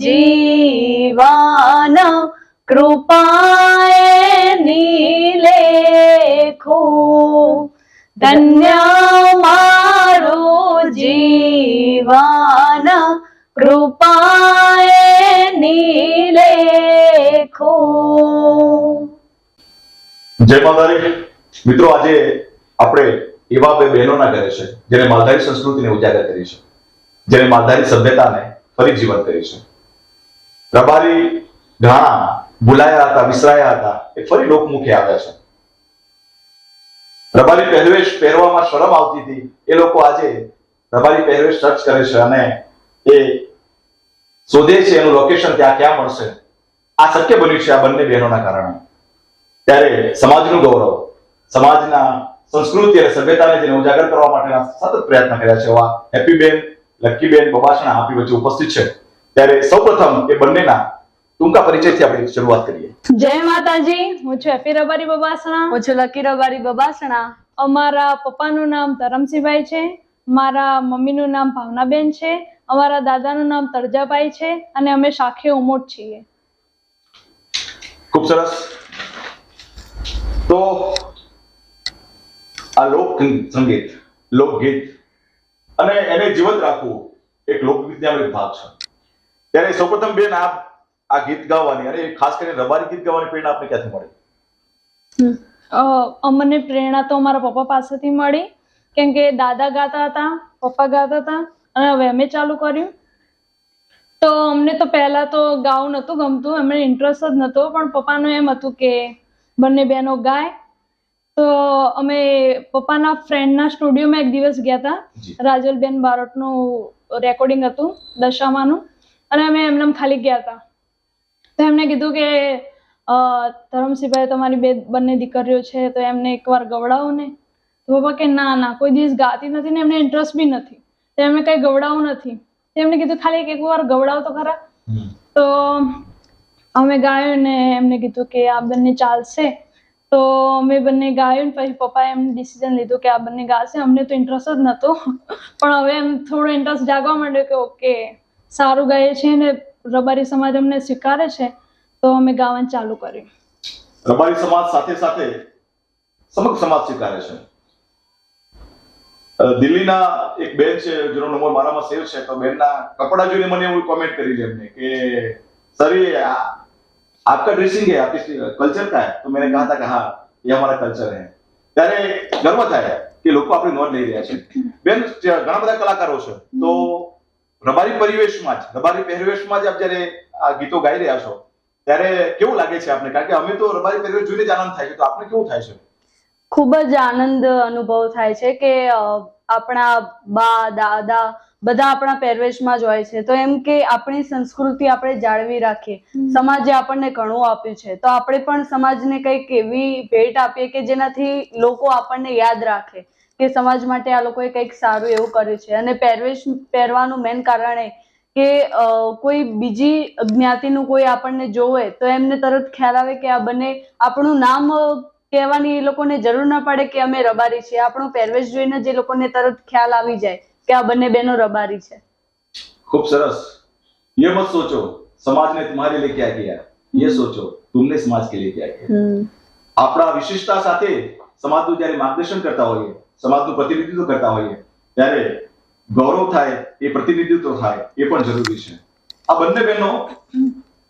જીવન કૃપાએ નીલેખું. ધન્ય મારું જીવાન કૃપાએ નીલેખું. જય માતાજી. મિત્રો, આજે આપણે એવા બે બહેનોના ઘરે છે જેને માલધારી સંસ્કૃતિને ઉજાગર કરી છે. જેને માલધારી સભ્યતાને ફરી જીવંત કરી છે. રબારી ઘાણા ભૂલાયા હતા, વિસરાયા હતા, એ ફરી લોકમુખે આવ્યા છે. રબારી પહેરવેશ પહેરવામાં શરમ આવતી હતી. એ લોકો આજે રબારી પહેરવેશ સર્ચ કરે છે અને એ શોધે છે એનું લોકેશન ત્યાં ક્યાં મળશે. આ શક્ય બન્યું છે આ બંને બહેનોના કારણે. ત્યારે સમાજનું ગૌરવ, સમાજના સંસ્કૃતિ અને સભ્યતાને જેને ઉજાગર કરવા માટેના સતત પ્રયત્ન કર્યા છે. એવા હેપીબેન, લક્કીબેન, બબાસણા આપી વચ્ચે ઉપસ્થિત છે. ત્યારે સૌપ્રથમ એ બંનેના ટૂંકા પરિચયથી આપણે શરૂઆત કરીએ. જય માતાજી હું છું એફી રબારી બબાસણા. હું છું લકી રબારી બબાસણા. અમારા પપ્પાનું નામ ધરમસિંહભાઈ છે મારા મમ્મીનું નામ ભાવનાબેન છે અમારા દાદાનું નામ તરજાભાઈ છે અને અમે શાખે ઉમોટ છીએ. ખૂબ સરસ. તો આ લોક સંગીત લોકગીત અને એને જીવંત રાખવું એક લોકગીતનો એક ભાગ છે. ત્યારે સૌપ્રથમ બેન આપ આ ગીત ગાવાની અને ખાસ કરીને રબારી ગીત ગાવાની પ્રેરણા આપને ક્યાંથી મળી? અમને પ્રેરણા તો અમારા પપ્પા પાસેથી મળી. કેમ કે દાદા ગાતા હતા પપ્પા ગાતા હતા અને હવે અમે ચાલુ કર્યું. તો અમને તો પહેલા તો ગાવું નહોતું ગમતું એમને ઇન્ટરેસ્ટ જ નહોતો પણ પપ્પાનું એમ હતું કે બંને બહેનો ગાય. તો અમે પપ્પાના ફ્રેન્ડના સ્ટુડિયોમાં એક દિવસ ગયા હતા. રાજલબેન બારોટનું રેકોર્ડિંગ હતું દશામાનું. અને અમે એમને એમ ખાલી ગયા હતા તો એમને કીધું કે ધરમસિંહભાઈ તમારી બે બંને દીકરીઓ છે તો એમને એકવાર ગવડાવો ને. તો પપ્પા કે ના ના કોઈ દિવસ ગાતી નથી ને એમને ઇન્ટરેસ્ટ બી નથી. તો એમને કંઈ ગવડાવું નથી. એમને કીધું ખાલી એક વાર ગવડાવો તો ખરા. તો અમે ગાયું ને એમને કીધું કે આ બંને ચાલશે. તો અમે બંને ગાયું ને પછી પપ્પાએ એમને ડિસિઝન લીધું કે આ બંને ગાશે. અમને તો ઇન્ટરેસ્ટ જ નહોતો પણ હવે એમ થોડો ઇન્ટરેસ્ટ જાગવા માંડ્યો કે ઓકે સારું ગાઈએ છીએ ને રબારી સમાજ અમને સ્વીકારે છે તો અમે ગાવાનું ચાલુ કર્યું રબારી સમાજ સાથે સાથે સમગ્ર સમાજ સ્વીકારે છે અ, દિલ્હીના એક બેન છે જેનો નંબર મારામાં સેવ છે તો બેનના કપડા જોઈને મને એવું કોમેન્ટ કરી છે એમને કે सर ये आ- आपका ड्रेसिंग है आपकी कल्चर का है तो मैंने कहा था कि हाँ ये हमारा कल्चर है ત્યારે ગર્વ થાય કે લોકો આપણી નોંધ લઈ રહ્યા છે બેન જે ઘણા બધા કલાકારો છે તો રબારી પરિવેશમાં જ રબારી પહેરવેશમાં જ આપ જ્યારે આ ગીતો ગાઈ રહ્યા છો ત્યારે કેવું લાગે છે આપને? કારણ કે અમે તો રબારી પહેરવેશ જોઈને જ આનંદ થાય છે. તો આપને કેવું થાય છે? ખૂબ જ આનંદ અનુભવ થાય છે કે આપણા બા દાદા બધા આપણા પહેરવેશમાં જ હોય છે. તો એમ કે આપણી સંસ્કૃતિ આપણે જાળવી રાખીએ. સમાજે આપણને ઘણું આપ્યું છે. તો આપણે પણ સમાજને કંઈક એવી ભેટ આપીએ કે જેનાથી લોકો આપણને યાદ રાખે. કે સમાજ માટે આ લોકોએ કંઈક સારું એવું કર્યું છે અને પહેરવેશ પહેરવાનું મેન કારણ એ કે અ, કોઈ બીજી જ્ઞાતિનું કોઈ આપણને જોવે તો એમને તરત ખ્યાલ આવે કે આ બંને આપણું નામ અ, કહેવાની એ લોકોને જરૂર ના પડે કે અમે રબારી છીએ આપણો પહેરવેશ જોઈને જ એ લોકોને તરત ખ્યાલ આવી જાય કે આ બંને બહેનો રબારી છે खूब सरस ये मत सोचो समाज ने तुम्हारे लिए क्या किया ये सोचो तुमने समाज के लिए क्या किया આપણા વિશિષ્ટતા સાથે સમાજનું જ્યારે માર્ગદર્શન કરતા હોઈએ સમાજનું પ્રતિનિધિત્વ કરતા હોઈએ, ત્યારે ગૌરવ થાય, એ પ્રતિનિધિત્વ થાય, એ પણ જરૂરી છે. આ બંને બહેનો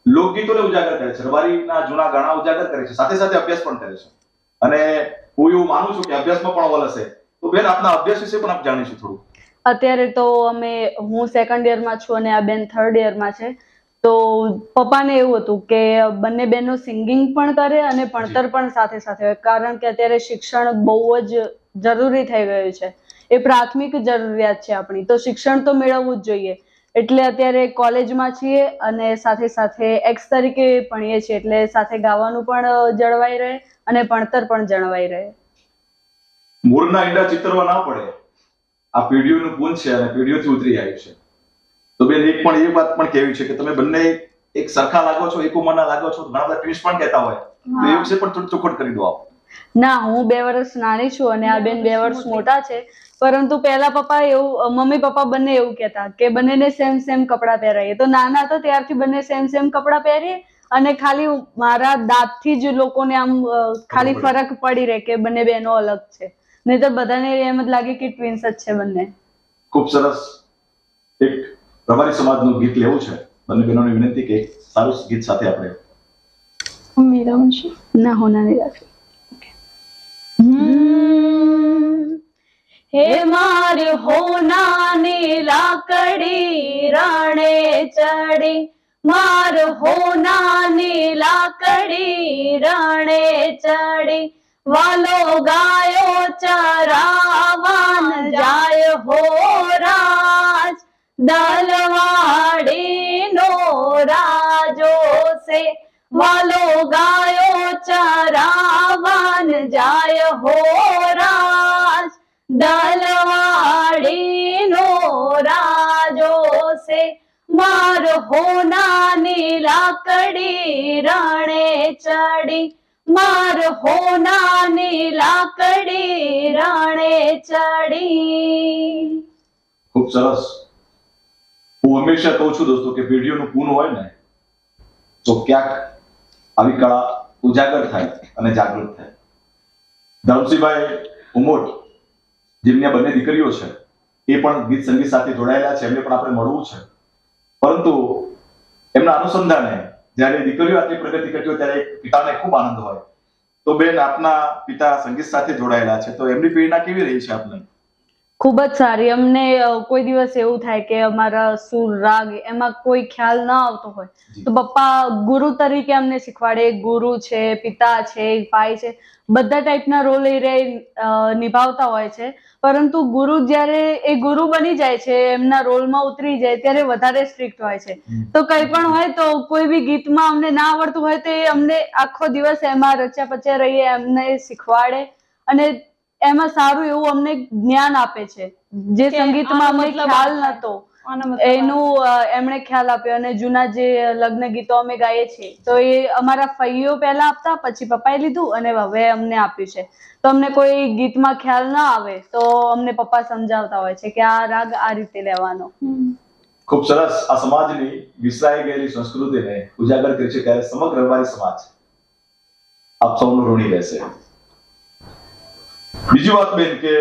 લોકગીતોને ઉજાગર કરે છે, રબારીના જૂના ગાણા ઉજાગર કરે છે, સાથે સાથે અભ્યાસ પણ કરે છે. અને હું એવું માનું છું કે અભ્યાસમાં પણ વલ હશે. તો બેન, આપના અભ્યાસ વિશે પણ આપ જાણીશું થોડું. અત્યારે તો અમે, હું સેકન્ડ યરમાં છું અને આ બેન થર્ડ યરમાં છે. તો પપ્પાને એવું હતું કે બંને બહેનો સિંગિંગ પણ કરે અને ભણતર પણ સાથે સાથે હોય. કારણ કે અત્યારે શિક્ષણ બહુ જ જરૂરી થઈ ગયું છે. એ પ્રાથમિક જરૂરિયાત છે આપણી. તો શિક્ષણ તો મેળવવું જ જોઈએ. એટલે અત્યારે કોલેજમાં છીએ અને સાથે સાથે એક્સ તરીકે ભણીએ છીએ. એટલે સાથે ગાવાનું પણ જળવાઈ રહે અને ભણતર પણ જળવાઈ રહે. મૂળના ઈંડા ચિતરવા ના પડે. આ પેઢીઓનું પૂન છે અને પેઢીઓથી ઉતરી આવ્યું છે. તો બેન એક પણ એ વાત પણ કહેવી છે કે તમે બંને એક સરખા લાગો છો એક ઉંમરના લાગો છો ઘણા બધા ટ્વિસ્ટ પણ કહેતા હોય. તો એ વિશે પણ થોડું ચોખવટ કરી દો આપ. ના હું બે વર્ષ નાની છું અને આ બેન બે વર્ષ મોટા. છે. પરંતુ પહેલા પપ્પા એવું મમ્મી પપ્પા બંને એવું કહેતા કે બંનેને સેમ સેમ કપડાં પહેરાઈએ. તો નાના હતા ત્યારથી બંને સેમ સેમ કપડાં પહેરીએ અને ખાલી મારા દાંતથી જ લોકોને આમ ખાલી ફરક પડી રહે કે બંને બહેનો અલગ છે. નહીં તો બધાને એમ જ લાગે કે ટ્વિન્સ જ છે બંને. ખૂબ સરસ. એક રબારી સમાજનું ગીત લેવું છે? બંને બહેનોને વિનંતી કે એક સારું ગીત સાથે આપણે મીરાવંશી ના હોના નહીં રાખી હે માર હોનાની લાકડી રાણે ચડી. માર હોનાની લાકડી રાણે ચડી. વાલો ગાયો ચરાવાન જાય હો રાજ. દલવાડી નો રાજો છે વાલો ગાયો ચરાવાન જાય હો રાજ. દલવાડી નો રાજો છે માર હોનાની લાકડી રણે ચડી. માર હોનાની લાકડી રણે ચડી. ખૂબ સરસ. હું હંમેશા કહું છું દોસ્તો કે પેઢીઓનું પૂન હોય ને, તો ક્યાંક આવી કળા ઉજાગર થાય અને જાગૃત થાય. ધરમસિંહભાઈ ઉમોટ, જેમની આ બંને દીકરીઓ છે, એ પણ ગીત સંગીત સાથે જોડાયેલા છે, એમને પણ આપણે મળવું છે. પરંતુ એમના અનુસંધાને જ્યારે દીકરીઓ આટલી પ્રગતિ કરતી હોય ત્યારે પિતાને ખૂબ આનંદ હોય. તો બેન આપના પિતા સંગીત સાથે જોડાયેલા છે, તો એમની પ્રેરણા કેવી રહી છે આપને? ખૂબ જ સારી. અમને કોઈ દિવસ એવું થાય કે અમારા સુર રાગ એમાં કોઈ ખ્યાલ ન આવતો હોય. તો પપ્પા ગુરુ તરીકે અમને શીખવાડે. ગુરુ છે પિતા છે ભાઈ છે બધા ટાઈપના રોલ એ રે નિભાવતા હોય છે. પરંતુ ગુરુ જ્યારે એ ગુરુ બની જાય છે એમના રોલમાં ઉતરી જાય ત્યારે વધારે સ્ટ્રિક્ટ હોય છે. તો કંઈ પણ હોય તો કોઈ બી ગીતમાં અમને ના આવડતું હોય તો એ અમને આખો દિવસ એમાં રચ્યા પચ્યા રહીએ એમને શીખવાડે. અને એમાં સારું એવું અમને જ્ઞાન આપે છે. જે સંગીતમાં અમને ખ્યાલ નતો. એનું એમણે ખ્યાલ આપ્યો અને જૂના જે લગ્ન ગીતો અમે ગાઈએ છીએ તો એ અમારા ફૈયો પહેલા આપતા પછી પપ્પાએ લીધું અને હવે અમને આપ્યું છે. તો અમને કોઈ ગીતમાં ખ્યાલ ના આવે તો અમને પપ્પા સમજાવતા હોય છે કે આ રાગ આ રીતે લેવાનો. ખૂબ સરસ. આ સમાજની વિસરાઈ ગયેલી સંસ્કૃતિને ઉજાગર કરી છે ત્યારે સમગ્ર રબારી સમાજ આપ સૌનું ઋણી રહેશે. બીજી વાત બેન કે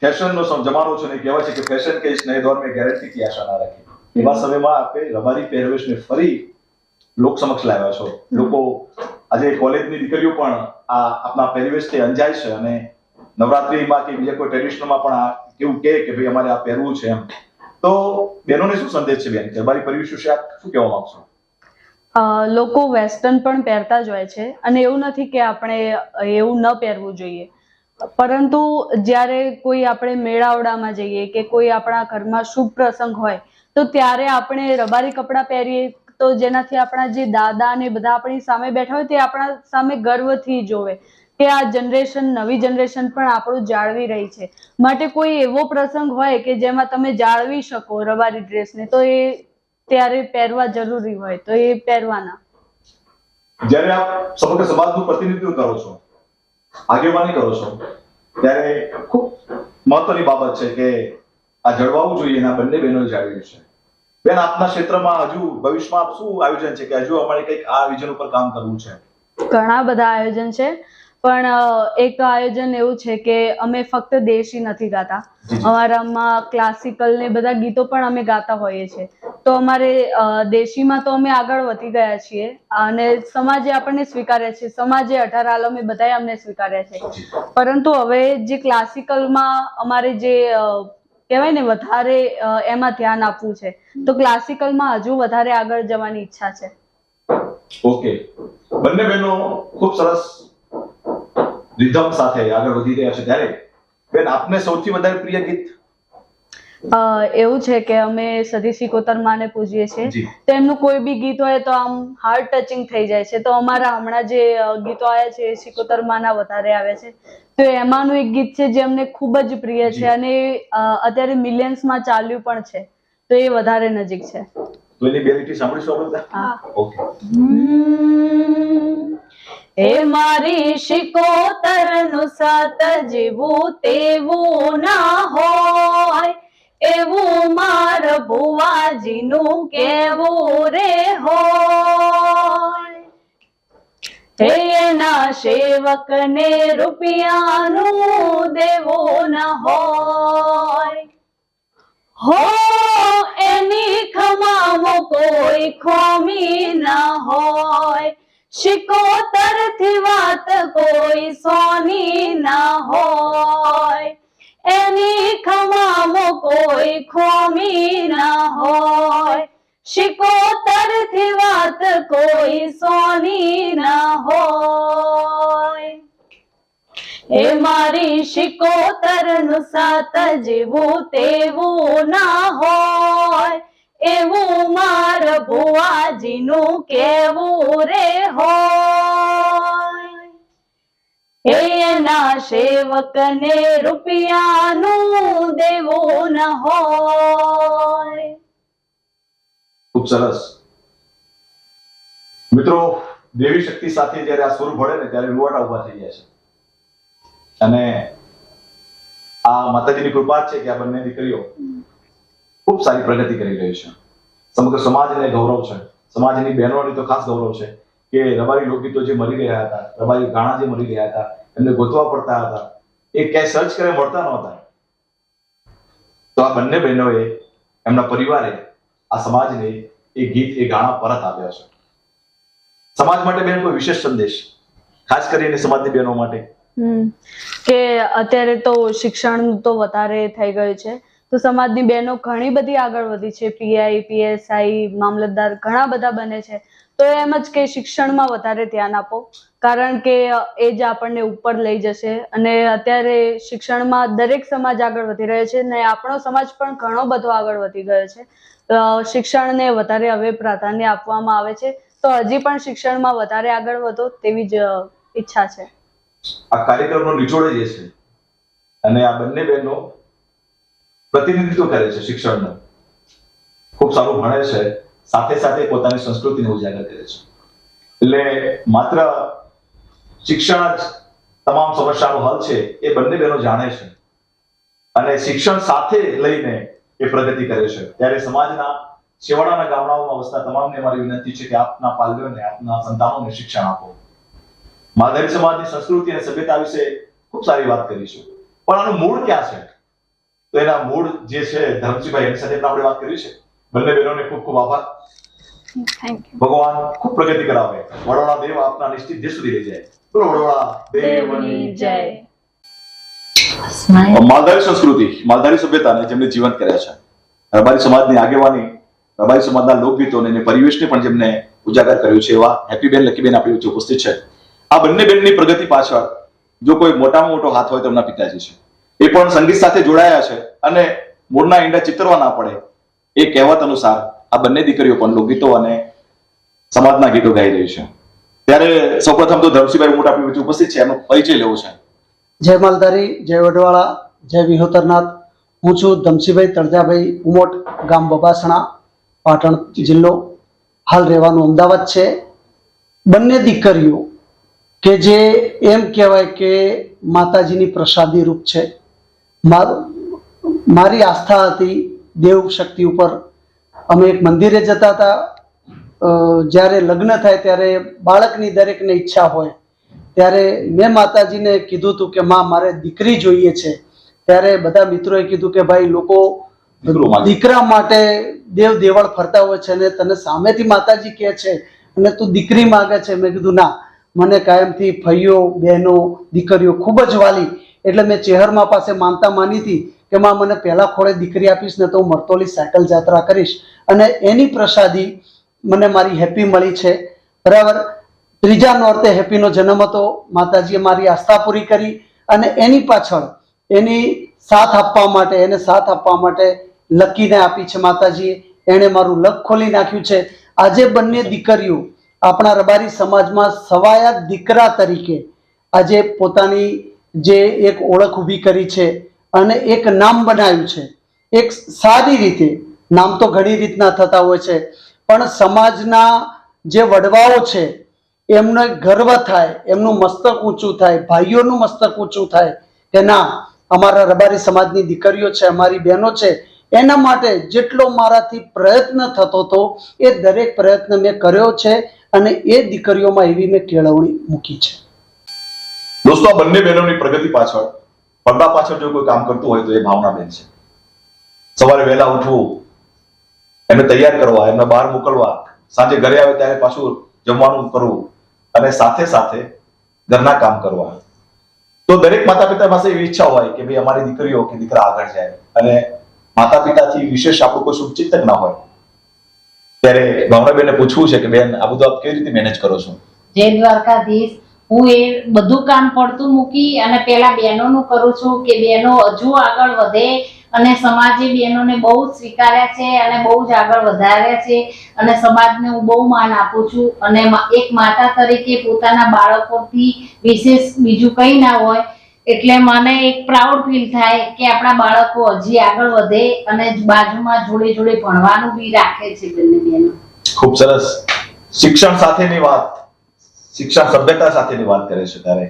ફેશનનો જમાનો છે ને કહેવાય છે કે ફેશન કે નએ દોર મેં ગેરંટી કી આશા ના રાખી. એવા સમયમાં આપે રબારી પહેરવેશને ફરી લોક સમક્ષ લાવ્યા છો. લોકો આજે કોલેજની દીકરીઓ પણ આ આપના પહેરવેશથી અંજાય છે અને નવરાત્રીમાં કે બીજા કોઈ ટ્રેડિશનલમાં પણ આ એવું કહે કે ભાઈ અમારે આ પહેરવું છે એમ. તો બહેનોને શું સંદેશ છે બેન? ગરબારી પરિવેશ વિશે આપ શું કહેવા માંગશો? લોકો વેસ્ટર્ન પણ પહેરતા જ હોય છે અને એવું નથી કે આપણે, એવું ન પહેરવું જોઈએ. પરંતુ જ્યારે કોઈ આપણે મેળાવડામાં જઈએ કે કોઈ આપણા ઘરમાં શુભ પ્રસંગ હોય, તો ત્યારે આપણે રબારી કપડાં પહેરીએ તો જેનાથી આપણા જે દાદા ને બધા આપણી સામે બેઠા હોય તે આપણા સામે ગર્વથી જોવે કે આ જનરેશન, નવી જનરેશન પણ આપણું જાળવી રહી છે. માટે કોઈ એવો પ્રસંગ હોય કે જેમાં તમે જાળવી શકો રબારી ડ્રેસને, તો એ ત્યારે પહેરવા જરૂરી હોય, તો એ પહેરવાના. જ્યારે આપ સમગ્ર સમાજનું પ્રતિનિધિત્વ કરો છો આગેવાની કરો છો? ત્યારે ખૂબ મહત્વની બાબત છે કે આ જળવાવું જોઈએ એના બંને બહેનો જાળવ્યું છે. બેન આપના ક્ષેત્રમાં હજુ ભવિષ્યમાં આપ શું આયોજન છે? કે હજુ અમારે કંઈક આ વિઝન ઉપર કામ કરવું છે? ઘણા બધા આયોજન છે પણ એક આયોજન એવું છે કે અમે ફક્ત દેશી નથી ગાતા. અમારામાં ક્લાસિકલ ને બધા ગીતો પણ અમે ગાતા હોઈએ છીએ. તો અમારે દેશીમાં તો અમે આગળ વધી ગયા છીએ અને સમાજે આપણને સ્વીકાર્યા છે. સમાજે અઢાર આલમે બધાએ અમને સ્વીકાર્યા છે. પરંતુ હવે જે ક્લાસિકલમાં અમારે જે કહેવાય ને વધારે એમાં ધ્યાન આપવું છે તો ક્લાસિકલમાં હજુ વધારે આગળ જવાની ઈચ્છા છે. ઓકે. બંને બહેનો ખૂબ સરસ રિધમ સાથે આગળ વધી રહ્યા છે. ત્યારે બેન આપને સૌથી વધારે પ્રિય ગીત એવું છે કે અમે સતી સિકોતર માને પૂજીએ છીએ. તો એમનું કોઈ બી ગીત હોય તો આમ હાર્ટ ટચિંગ થઈ જાય છે. તો અમારા હમણાં જે ગીતો આવ્યા છે એ સિકોતર માના વધારે આવે છે. તો એમાંનું એક ગીત છે જે અમને ખૂબ જ પ્રિય છે અને અત્યારે મિલિયન્સમાં ચાલ્યું પણ છે. તો એ વધારે નજીક છે. તો એની બે લીટી સાંભળીશું આપણે ઓકે. હમ. મારી શિકોતરનું સાત જીવું તેવું ના હોય. એવું માર ભુવાજીનું કેવું રે હો એના સેવકને રૂપિયાનું દેવું ન હોય. હો, એની ખમામો કોઈ ખોમી ન હોય. શિકોતરથી વાત કોઈ સોની ન હોય. એની ખમામો કોઈ ખોમી ના હોય. શિકોતરથી વાત કોઈ સોની ના હોય. એ મારી શિકોતરનું સાત જેવું તેવું ના હોય. એવું માર ભુવાજીનું કેવું રે હોય. સેવકને રૂપિયાનું દેવું ન હોય. ખૂબ સરસ. મિત્રો, દેવી શક્તિ સાથે જ્યારે આ સુર ભળે ને ત્યારે રૂવાટા ઊભા થઈ જાય છે. અને આ માતાજીની કૃપા છે કે આ બંને દીકરીઓ ખૂબ સારી પ્રગતિ કરી રહી છે. સમગ્ર સમાજને ગૌરવ છે. સમાજની બહેનોની તો ખાસ ગૌરવ છે કે રબારી લોકગીતો જે મરી રહ્યા હતા, રબારી ગાણા જે મરી રહ્યા હતા એમને ગોતવા પડતા હતા. એ ક્યાંય સર્ચ કરે મળતા નહોતા. તો આ બંને બહેનોએ એમના પરિવારે, આ સમાજને એ ગીત, એ ગાણા પરત આપ્યા છે. સમાજ માટે બેન કોઈ વિશેષ સંદેશ? ખાસ કરીને સમાજની બહેનો માટે. કે અત્યારે તો શિક્ષણ તો વધારે થઈ ગયું છે. તો સમાજની બહેનો ઘણી બધી આગળ વધી છે. પીઆઈ પીએસઆઈ મામલતદાર ઘણા બધા બને છે. તો એમ જ કે શિક્ષણમાં વધારે ધ્યાન આપો. કારણ કે એ જ આપણને ઉપર લઈ જશે અને અત્યારે શિક્ષણમાં દરેક સમાજ આગળ વધી રહ્યો છે ને આપણો સમાજ પણ ઘણો બધો આગળ વધી ગયો છે. શિક્ષણને વધારે હવે પ્રાધાન્ય આપવામાં આવે છે. તો હજી પણ શિક્ષણમાં વધારે આગળ વધો તેવી જ ઈચ્છા છે. આ કાર્યક્રમનો નિચોડ જે છે અને આ બંને બહેનો પ્રતિનિધિત્વ કરે છે શિક્ષણનું ખૂબ સારું ભણે છે. સાથે સાથે પોતાની સંસ્કૃતિને ઉજાગર કરે છે. એટલે માત્ર શિક્ષણ જ તમામ સમસ્યાનો હલ છે, એ બંને બહેનો જાણે છે. અને શિક્ષણ સાથે લઈને એ પ્રગતિ કરે છે. ત્યારે સમાજના છેવાડાના ગામડાઓમાં વસતા તમામને મારી વિનંતી છે કે આપના પાલ્યોને આપના સંતાનોને શિક્ષણ આપો. માલધારી સમાજની સંસ્કૃતિ અને સભ્યતા વિશે ખૂબ સારી વાત કરી છે. પણ આનું મૂળ ક્યાં છે? તો એના મૂળ જે છે, ધર્મજીભાઈ એની સાથે આપણે વાત કરી છે. બંને બહેનોને ખૂબ ખૂબ આભાર. ભગવાન ખૂબ પ્રગતિ કરાવે. વડોડા દેવ આપના નિશ્ચિત જે સુધી લઈ જાય. બોલો વડોળા દેવની જય. માલધારી સંસ્કૃતિ માલધારી સભ્યતાને જેમને જીવંત કર્યા છે. રબારી સમાજની આગેવાની રબારી સમાજના લોકગીતોને અને પરિવેશને પણ જેમને ઉજાગર કર્યું છે એવા હેપી બેન લકી બેન આપણી વચ્ચે ઉપસ્થિત છે. આ બંને બેનની પ્રગતિ પાછળ જો કોઈ મોટામાં મોટો હાથ હોય તો એમના પિતાજી છે. એ પણ સંગીત સાથે જોડાયા છે અને મૂળના ઈંડા ચિતરવા ના પડે એ કહેવત અનુસાર આ બંને દીકરીઓ પણ લોકગીતો અને સમાજના ગીતો ગાઈ રહી છે. ત્યારે સૌપ્રથમ તો ધરમસિંહભાઈ મોટા આપણી ઉપસ્થિત છે એમનો પરિચય લેવો છે. જય માલધારી, જય વડવાળા જય વિહોતરનાથ. હું છું ધમસીભાઈ તળજાભાઈ ઉમોટ, ગામ બબાસણા, પાટણ જિલ્લો. હાલ રહેવાનું અમદાવાદ છે. બંને દીકરીઓ કે જે એમ કહેવાય કે માતાજીની પ્રસાદી રૂપ છે. મારી આસ્થા હતી દેવ શક્તિ ઉપર અમે એક મંદિરે જતા હતા. જ્યારે લગ્ન થાય ત્યારે બાળકની દરેકને ઈચ્છા હોય. ત્યારે મેં માતાજીને કીધું હતું કે માં મારે દીકરી જોઈએ છે. ત્યારે બધા મિત્રોએ કીધું કે ભાઈ લોકો દીકરા માટે દેવ દેવળ ફરતા હોય છે અને તને સામેથી માતાજી કહે છે અને તું દીકરી માગે છે. મેં કીધું ના મને કાયમથી ફૈયો બહેનો દીકરીઓ ખૂબ જ વાલી. એટલે મેં ચેહરમાં પાસે માનતા માની હતી. કે માં, મને પહેલા ખોળે દીકરી આપીશ ને તો હું મરતોલી સાયકલ જાત્રા કરીશ. અને એની પ્રસાદી મને મારી હેપી મળી છે. બરાબર? ત્રીજા નોરતે હેપીનો જન્મ હતો. માતાજીએ મારી આસ્થા પૂરી કરી અને એની પાછળ એની સાથ આપવા માટે, એને સાથ આપવા માટે લકીને આપી છે માતાજીએ. એણે મારું લક ખોલી નાખ્યું છે. આજે બંને દીકરીઓ આપણા રબારી સમાજમાં સવાયા દીકરા તરીકે આજે પોતાની જે એક ઓળખ ઊભી કરી છે. અને એક નામ બનાવ્યું છે. એક સારી રીતે, નામ તો ઘણી રીતના થતા હોય છે, પણ સમાજના જે વડવાઓ છે, એમનો ગર્વ થાય, એમનું મસ્તક ઊંચું થાય, ભાઈઓનું મસ્તક ઊંચું થાય કે ના, અમારા રબારી સમાજની દીકરીઓ છે, અમારી બહેનો છે, એના માટે જેટલો મારાથી પ્રયત્ન થતો હતો, એ દરેક પ્રયત્ન મેં કર્યો છે અને એ દીકરીઓમાં એવી મેં કેળવણી મૂકી છે. દોસ્તો, આ બંને બહેનોની પ્રગતિ પાછળ પડદા પાછળ જો કોઈ કામ કરતું હોય તો એ ભાવનાબેન છે. સવારે વહેલા ઉઠવું, એમને તૈયાર કરવા, એમને બહાર મોકલવા, સાંજે ઘરે આવે ત્યારે પાછું જમવાનું કરવું અને સાથે સાથે ઘરના કામ કરવા. તો દરેક માતા પિતા પાસે એવી ઈચ્છા હોય કે ભાઈ અમારી દીકરીઓ કે દીકરા આગળ જાય અને માતા પિતાથી વિશેષ આપણું કોઈ શુભચિંતક ના હોય. ત્યારે ભાવનાબેનને પૂછવું છે કે બેન, આ બધું આપ કેવી રીતે મેનેજ કરો છો? જય દ્વારકાધીશ. હું એ બધું કામ પડતું મૂકી અને પેલા બહેનોનું કરું છું કે બહેનો હજુ આગળ વધે અને સમાજે બહેનોને બહુ જ સ્વીકાર્યા છે અને બહુ જ આગળ વધાર્યા છે અને સમાજને હું બહુ માન આપું છું અને એક માતા તરીકે પોતાના બાળકોથી વિશેષ બીજું કંઈ ના હોય એટલે મને એક પ્રાઉડ ફીલ થાય કે આપણા બાળકો હજી આગળ વધે અને બાજુમાં જોડે જોડે ભણવાનું બી રાખે છે બંને બહેનો. ખૂબ સરસ. શિક્ષણ સાથેની વાત. શિક્ષણ સભ્યતા સાથેની વાત કરે છે ત્યારે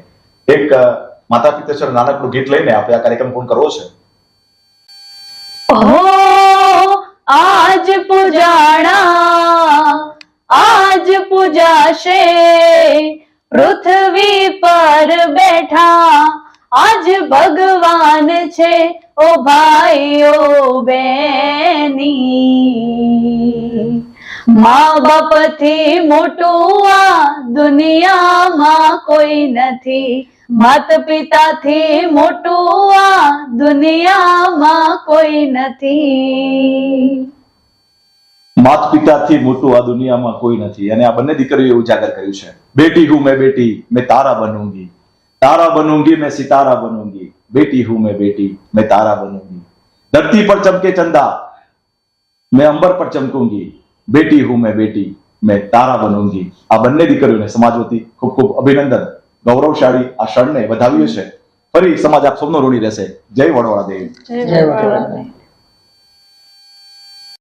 એક માતા પિતેશ્વર નાનકડું ગીત લઈને આપણે આ કાર્યક્રમ પૂર્ણ કરવો છે. આજ પૂજાણા, આજ પૂજાશે, પૃથ્વી પર બેઠા, આજ ભગવાન છે, ઓ ભાઈઓ, બેની. મા બાપથી મોટું આ દુનિયામાં કોઈ નથી. માત પિતા થી મોટું આ દુનિયામાં કોઈ નથી. માત પિતા થી મોટું આ દુનિયામાં કોઈ નથી. અને આ બંને દીકરીઓએ ઉજાગર કર્યું છે. બેટી હું મેં બેટી, મેં તારા બનૂંગી. તારા બનૂંગી, મેં સિતારા બનૂંગી. બેટી હું મેં બેટી, મેં તારા બનૂંગી. ધરતી પર ચમકે ચંદા, મેં અંબર પર ચમકુંગી. બેટી હું મેં બેટી, મેં તારા બનૂંગી આ બંને દીકરીઓને સમાજ વતી ખૂબ ખૂબ અભિનંદન. ગૌરવશાળી આ ક્ષણને વધાવ્યું છે. ફરી સમાજ આપ સૌનો ઋણી રહેશે. જય વડોદરા દેવી. જય વડોદરા